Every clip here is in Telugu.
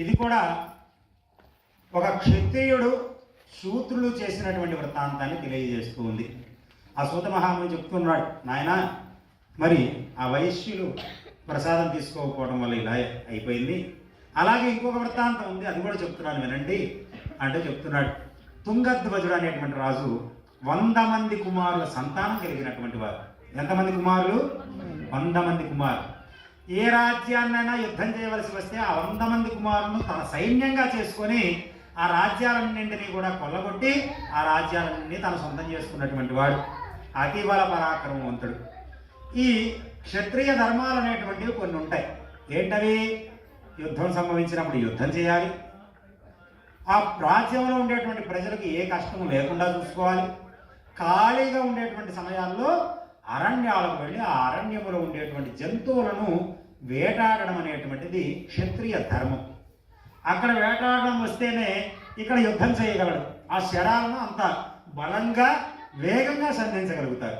ఇది కూడా ఒక క్షత్రియుడు శూద్రులు చేసినటువంటి వృత్తాంతాన్ని తెలియజేస్తూ ఉంది. ఆ సూత మహాముని చెప్తున్నాడు నాయన మరి ఆ వైశ్యులు ప్రసాదం తీసుకోకపోవడం వల్ల ఇలా అయిపోయింది. అలాగే ఇంకొక వృత్తాంతం ఉంది అది కూడా చెప్తున్నాను వినండి అంటే చెప్తున్నాడు. తుంగధ్వజుడు అనేటువంటి రాజు వంద మంది కుమారుల సంతానం కలిగినటువంటి వారు. ఎంతమంది కుమారులు? వంద మంది కుమారులు. ఏ రాజ్యాన్నైనా యుద్ధం చేయవలసి వస్తే ఆ వంద మంది కుమారులను తన సైన్యంగా చేసుకొని ఆ రాజ్యాలన్నింటినీ కూడా కొల్లగొట్టి ఆ రాజ్యాలన్నీ తన సొంతం చేసుకున్నటువంటి వాడు. అతిబల పరాక్రమవంతుడు ఈ క్షత్రియ ధర్మాలు అనేటువంటివి కొన్ని ఉంటాయి. ఏంటవి? యుద్ధం సంభవించినప్పుడు యుద్ధం చేయాలి. ఆ రాజ్యంలో ఉండేటువంటి ప్రజలకు ఏ కష్టం లేకుండా చూసుకోవాలి. ఖాళీగా ఉండేటువంటి సమయాల్లో అరణ్యాలకు వెళ్ళి ఆ అరణ్యములో ఉండేటువంటి జంతువులను వేటాడడం అనేటువంటిది క్షత్రియ ధర్మం. అక్కడ వేటాడడం వస్తేనే ఇక్కడ యుద్ధం చేయగలడు. ఆ శరాలను అంత బలంగా వేగంగా సంధించగలుగుతారు.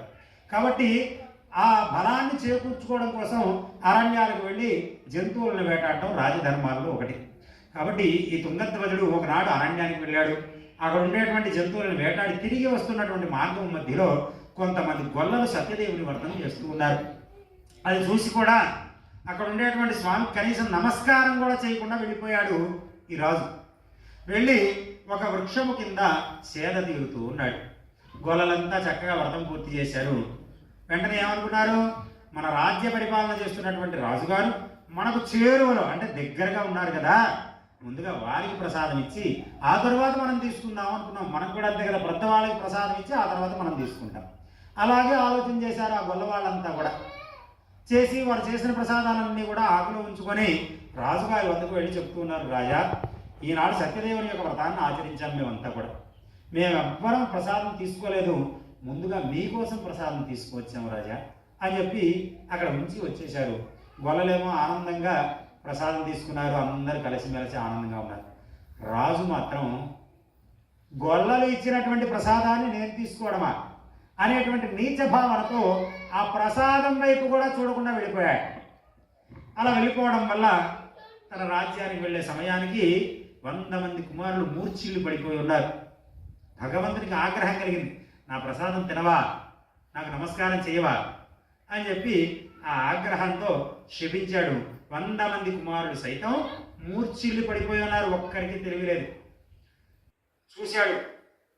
కాబట్టి ఆ బలాన్ని చేకూర్చుకోవడం కోసం అరణ్యాలకు వెళ్ళి జంతువులను వేటాడటం రాజధర్మాల్లో ఒకటి. కాబట్టి ఈ తుంగధ్వజుడు ఒకనాడు అరణ్యానికి వెళ్ళాడు. అక్కడ ఉండేటువంటి జంతువులను వేటాడి తిరిగి వస్తున్నటువంటి మార్గం మధ్యలో కొంతమంది గొల్లలు సత్యదేవుని వర్తనం చేస్తూ ఉన్నారు. అది చూసి కూడా అక్కడ ఉండేటువంటి స్వామి కనీసం నమస్కారం కూడా చేయకుండా వెళ్ళిపోయాడు ఈ రాజు. వెళ్ళి ఒక వృక్షము కింద సేద తీరుతూ ఉన్నాడు. గొలలంతా చక్కగా వ్రతం పూర్తి చేశారు. వెంటనే ఏమనుకున్నారు? మన రాజ్య పరిపాలన చేస్తున్నటువంటి రాజుగారు మనకు చేరువలో అంటే దగ్గరగా ఉన్నారు కదా. ముందుగా వారికి ప్రసాదం ఇచ్చి ఆ తర్వాత మనం తీసుకుందాం అనుకున్నాం. మనకు కూడా అంతే కదా పెద్ద వాళ్ళకి ప్రసాదం ఇచ్చి ఆ తర్వాత మనం తీసుకుంటాం. అలాగే ఆలోచన చేశారు ఆ గొల్ల వాళ్ళంతా కూడా. చేసి వారు చేసిన ప్రసాదాలన్నీ కూడా ఆకులో ఉంచుకొని రాజుగారి వద్దకు వెళ్ళి చెప్తున్నారు రాజా ఈనాడు సత్యదేవుని యొక్క వ్రతాన్ని ఆచరించాం మేమంతా కూడా. మేమెవ్వరం ప్రసాదం తీసుకోలేదు. ముందుగా మీకోసం ప్రసాదం తీసుకువచ్చాము రాజా అని చెప్పి అక్కడ ఉంచి వచ్చేశారు. గొల్లలేమో ఆనందంగా ప్రసాదం తీసుకున్నారు. అందరూ కలిసిమెలిసి ఆనందంగా ఉన్నారు. రాజు మాత్రం గొల్లలు ఇచ్చినటువంటి ప్రసాదాన్ని నేను తీసుకోవడమా? అనేటువంటి నీచ భావనతో ఆ ప్రసాదం వైపు కూడా చూడకుండా వెళ్ళిపోయాడు. అలా వెళ్ళిపోవడం వల్ల తన రాజ్యానికి వెళ్ళే సమయానికి వంద మంది కుమారులు మూర్చిళ్ళు పడిపోయి ఉన్నారు. భగవంతునికి ఆగ్రహం కలిగింది. నా ప్రసాదం తినవా? నాకు నమస్కారం చేయవా? అని చెప్పి ఆ ఆగ్రహంతో శపించాడు వంద మంది కుమారులు సైతం మూర్ఛిల్లు పడిపోయి ఉన్నారు. ఒక్కరికి తెలియలేదు చూశాడు.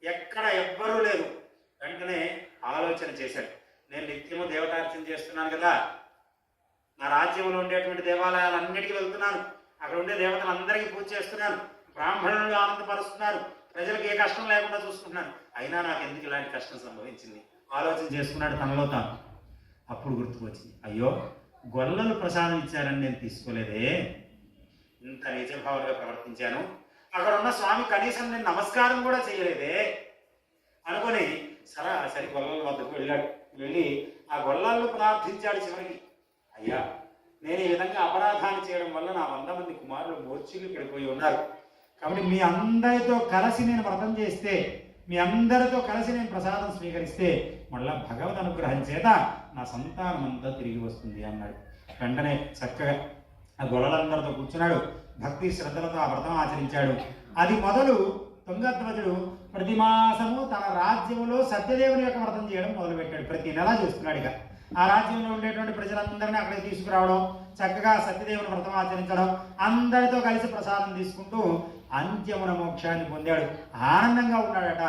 ఎక్కడ ఎవ్వరూ లేరు. వెంటనే ఆలోచన చేశాడు. నేను నిత్యము దేవతార్చన చేస్తున్నాను కదా. నా రాజ్యంలో ఉండేటువంటి దేవాలయాలన్నిటికీ వెళ్తున్నాను. అక్కడ ఉండే దేవతలందరికీ పూజ చేస్తున్నాను. బ్రాహ్మణులు ఆనందపరుస్తున్నారు. ప్రజలకు ఏ కష్టం లేకుండా చూసుకుంటున్నాను అయినా నాకు ఎందుకు ఇలాంటి కష్టం సంభవించింది? ఆలోచన చేసుకున్నాడు తనలో తాను. అప్పుడు గుర్తుకొచ్చింది. అయ్యో గొల్లలు ప్రసాదం ఇచ్చారని నేను తీసుకోలేదే. ఇంత నిజభావంగా ప్రవర్తించాను. అక్కడ ఉన్న స్వామి కనీసం నేను నమస్కారం కూడా చేయలేదే. అనుకొని సరాసరి గొల్లల వద్దకు వెళ్ళాడు వెళ్ళి ఆ గొల్లాల్లో ప్రార్థించాడు చివరికి. అయ్యా నేను ఈ విధంగా అపరాధాన్ని చేయడం వల్ల నా వంద మంది కుమారులు మోర్చిలు పడిపోయి ఉన్నారు. కాబట్టి మీ అందరితో కలిసి నేను వ్రతం చేస్తే మీ అందరితో కలిసి నేను ప్రసాదం స్వీకరిస్తే మళ్ళా భగవద్ అనుగ్రహం చేత నా సంతానం అంతా తిరిగి వస్తుంది అన్నాడు. వెంటనే చక్కగా ఆ గొల్లలందరితో కూర్చున్నాడు. భక్తి శ్రద్ధలతో ఆ వ్రతం ఆచరించాడు. అది మొదలు తుంగధ్వజుడు ప్రతి మాసము తన రాజ్యములో సత్యదేవుని యొక్క వ్రతం చేయడం మొదలుపెట్టాడు. ప్రతి నెల చేస్తున్నాడు ఇక. ఆ రాజ్యంలో ఉండేటువంటి ప్రజలందరినీ అక్కడికి తీసుకురావడం చక్కగా సత్యదేవుని వ్రతం ఆచరించడం అందరితో కలిసి ప్రసాదం తీసుకుంటూ అంత్యమున మోక్షాన్ని పొందాడు. ఆనందంగా ఉన్నాడట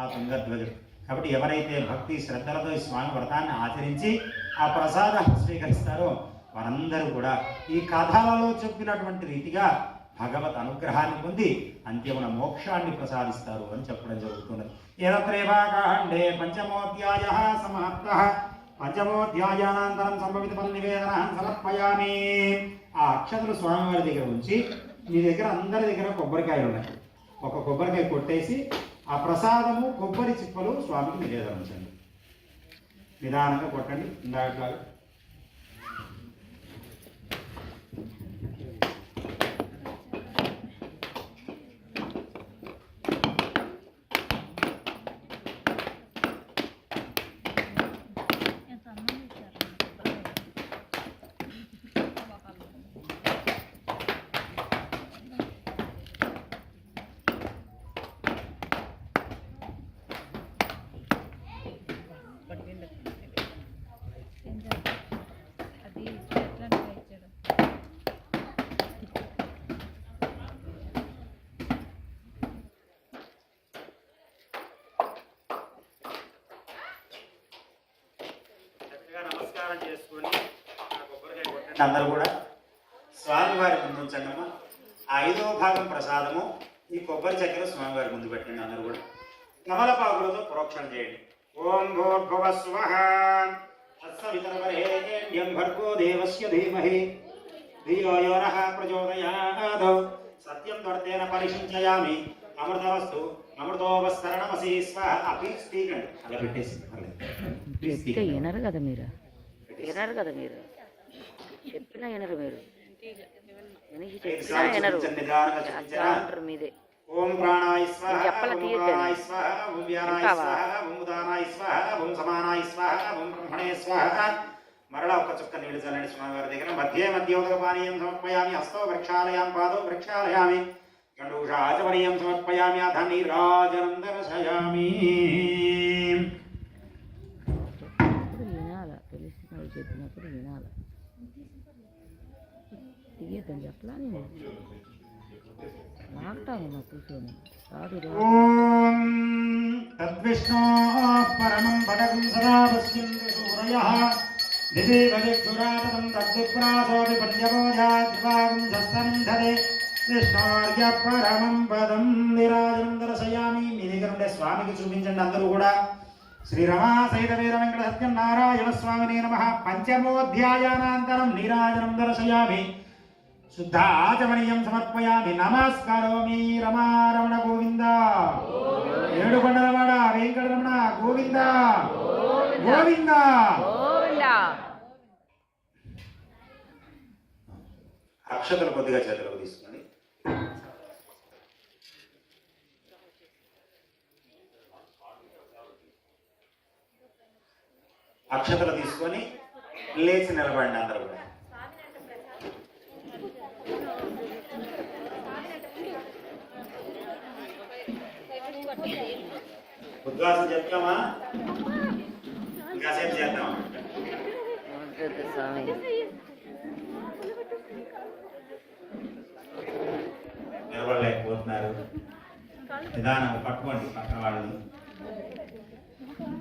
ఆ తుంగధ్వజుడు. కాబట్టి ఎవరైతే భక్తి శ్రద్ధలతో ఈ స్వామి వ్రతాన్ని ఆచరించి ఆ ప్రసాదాన్ని స్వీకరిస్తారో వారందరూ కూడా ఈ కథలలో చెప్పినటువంటి రీతిగా భగవత్ అనుగ్రహాన్ని పొంది అంత్యమున మోక్షాన్ని ప్రసాదిస్తారు అని చెప్పడం జరుగుతున్నది. ఏదత్రేవాకాండే పంచమోధ్యాయ సమాప్త. పంచమోధ్యాయానంతరం సంభవిత ఫల నివేదన సమర్పయామి. ఆ అక్షతలు స్వామివారి దగ్గర ఉంచి మీ దగ్గర అందరి దగ్గర కొబ్బరికాయలు ఉన్నాయి ఒక కొబ్బరికాయ కొట్టేసి ఆ ప్రసాదము కొబ్బరి చిప్పలు స్వామికి నివేదన ఉంచండి. నిదానంగా కొట్టండి. ఇందాక నమస్కారం చేసుకొని ఆ కొబ్బరికాయ కొట్టండి అందరూ కూడా స్వామివారి ముందు ఉంచండి అమ్మా ఆ ఐదో భాగం ప్రసాదము ఈ కొబ్బరి చక్కెర స్వామివారి ముందు పెట్టండి అందరూ కూడా. కమలపాకులతో ప్రోక్షణ చేయండి. ఓం భూర్భువ స్వహ తత్సవితరవరేణ్యం భర్గో దేవస్య ధీమహి. ధియో యో నః ప్రచోదయాత్. సత్యం త్వర్తేన పరిశించయామి అమృతవస్తు అమృతోపస్తరణమసి స్వహ ఆ పీస్ తీయకండి అలా పెట్టేసి పర్లేదు. వినరు కదా మీరు? వినరు కదా మీరు. చెప్పినా వినరు మీరు. వినికి చెప్పినా వినరు. అంటారు మీదే. ఓం ప్రాణాయ స్వాహ ఓం? ప్రాణాయ స్వాహ ఓం వ్యానాయ? స్వాహ ఓం ఉదానాయ స్వాహ ఓం సమానాయ స్వాహ ఓం బ్రహ్మణే స్వాహ. మరలా ఒక్క చుక్క నీళ్ళు చల్లండి స్వామివారి దగ్గర. మధ్య మధ్యోదక పానీయం సమర్పయామి హస్తో వృక్షాలయాం పాదో వృక్షాలయామి గండూషాచమనీయం సమర్పయామి అధ నీరాజనం దర్శయామి తీయద్దని చెప్పలా నేను? మాట్లాడు మా కూర్చొని రాదు తద్విష్ణో పరమం పదకం సదా పశ్యంతి సూరయః దివి తద్విప్రాసోపి పద్యబోధాద్వాగం సస్తనింధదే విష్ణోర్య పరమం పదం నిరాజనం దర్శయామి. మీ దగ్గర ఉండే స్వామికి చూపించండి అందరూ కూడా. శ్రీరమా సహిత వీర వెంకట సత్యం నారాయణ స్వామిని నమ. పంచమోధ్యాయానంతరం నీరాజనం దర్శయామి. శుద్ధ ఆచమనీయం సమర్పయామి. నమస్కారోమి రమారమణ గోవింద. ఏడు కొండలవాడ వెంకటరమణ గోవింద. గోవింద. అక్షతలు కొద్దిగా చేతులకు తీసుకోండి అక్షతలు తీసుకొని లేచి నిలబడండి అందరూ కూడా. ఉద్వాసం చెప్తామా ఇంకాసేపు చేద్దాం. నిలబడలేకపోతున్నారు. నిదానంగా పట్టుకోండి పక్కన వాళ్ళు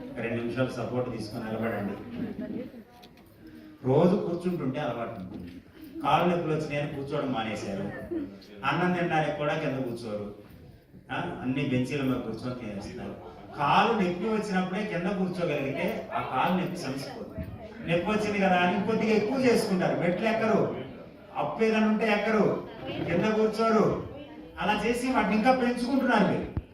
ఒక రెండు నిమిషాలు సపోర్ట్ తీసుకొని నిలబడండి. రోజు కూర్చుంటుంటే అలవాటు ఉంటుంది. కాళ్ళు నొప్పులు వచ్చినాయని కూర్చోవడం మానేశారు. అన్నం తినడానికి కూడా కింద కూర్చోరు. అన్ని బెంచీల మీద కూర్చొని తినేస్తున్నారు కాలు నొప్పి వచ్చినప్పుడే కింద కూర్చోగలిగితే ఆ కాలు నొప్పి సమసిపోతుంది నొప్పి వచ్చింది కదా అని కొద్దిగా ఎక్కువ చేసుకుంటారు. మెట్లు ఎక్కరు. అప్పు ఏదైనా ఉంటే ఎక్కరు. కింద కూర్చోరు. అలా చేసి వాటిని ఇంకా పెంచుకుంటున్నారు మీరు.